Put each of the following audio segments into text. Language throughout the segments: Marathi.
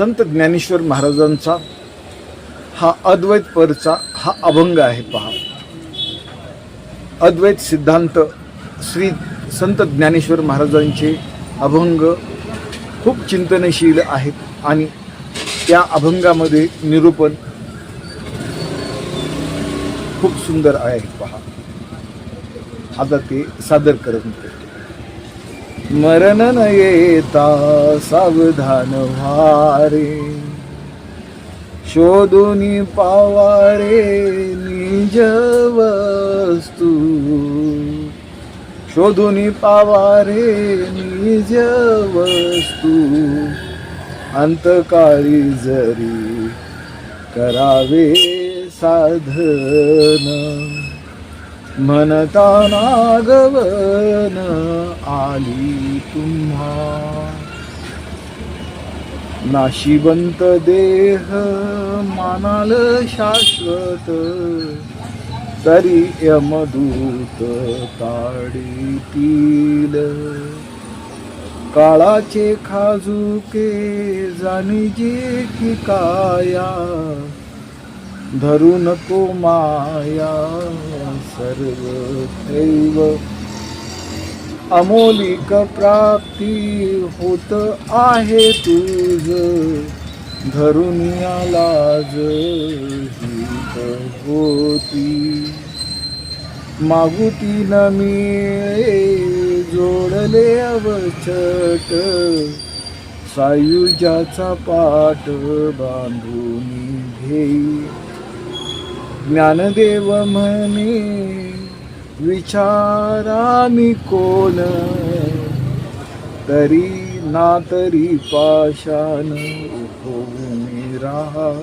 संत ज्ञानेश्वर महाराजांचा हा अद्वैत परचा हा अभंग आहे पहा. अद्वैत सिद्धांत श्री संत ज्ञानेश्वर महाराजांचे अभंग खूप चिंतनशील आहेत आणि त्या अभंगामध्ये निरूपण खूप सुंदर आहे पहा. आता ते सादर करत होते. मरण न येता सावधान व्हारे. शोधून पावारे निज वस्तू. शोधून पावारे निज वस्तू. अंतकाळी जरी करावे साधन. म्हणता नागवन आली तुम्हा. नाशिवंत देह मानाल शाश्वत तरी यमदूत ताडीतील. काळाचे खाजुके जाणीजे की काया धरू नको माया सर्व दैव अमोलिक प्राप्ती होत आहे तुझ. धरून लाज होती मागुती न मी जोडले अवचट सायुजाचा पाठ बांधून घेई ज्ञानदेव म्हणे विचारा मी कोण? तरी ना तरी पाषाण होऊन राहा.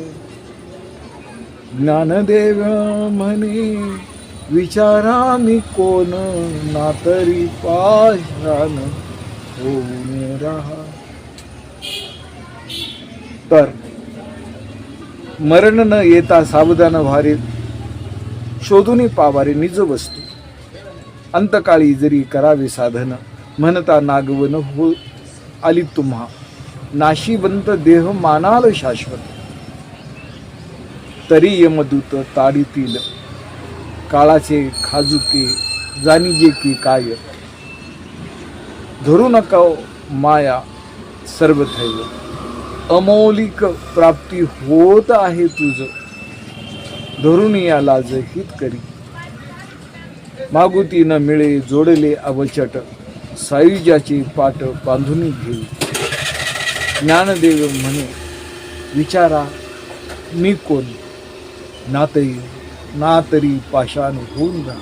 ज्ञानदेव म्हणे विचारा मी कोण? ना तरी पाषाण होऊन राहा. तर मरण न येता सावधान व्हारे शोधून पावारे निज वस्तू. अंतकाळी जरी करावे साधन म्हणता नागवन हो आली तुम्हा. नाशिवंत देह मानाल शाश्वत. तरी यमदूत ताडीतील काळाचे खाजुके जाणीजे की काय. धरू नका माया सर्व थैव अमौलिक प्राप्ती होत आहे तुझं. धरून या लाज हित करी. मागुती न मिळे जोडले अवचट. सायुजाचे पाट बांधून घेई ज्ञानदेव म्हणे विचारा मी कोण? नातई ना तरी पाषाण होऊन जा.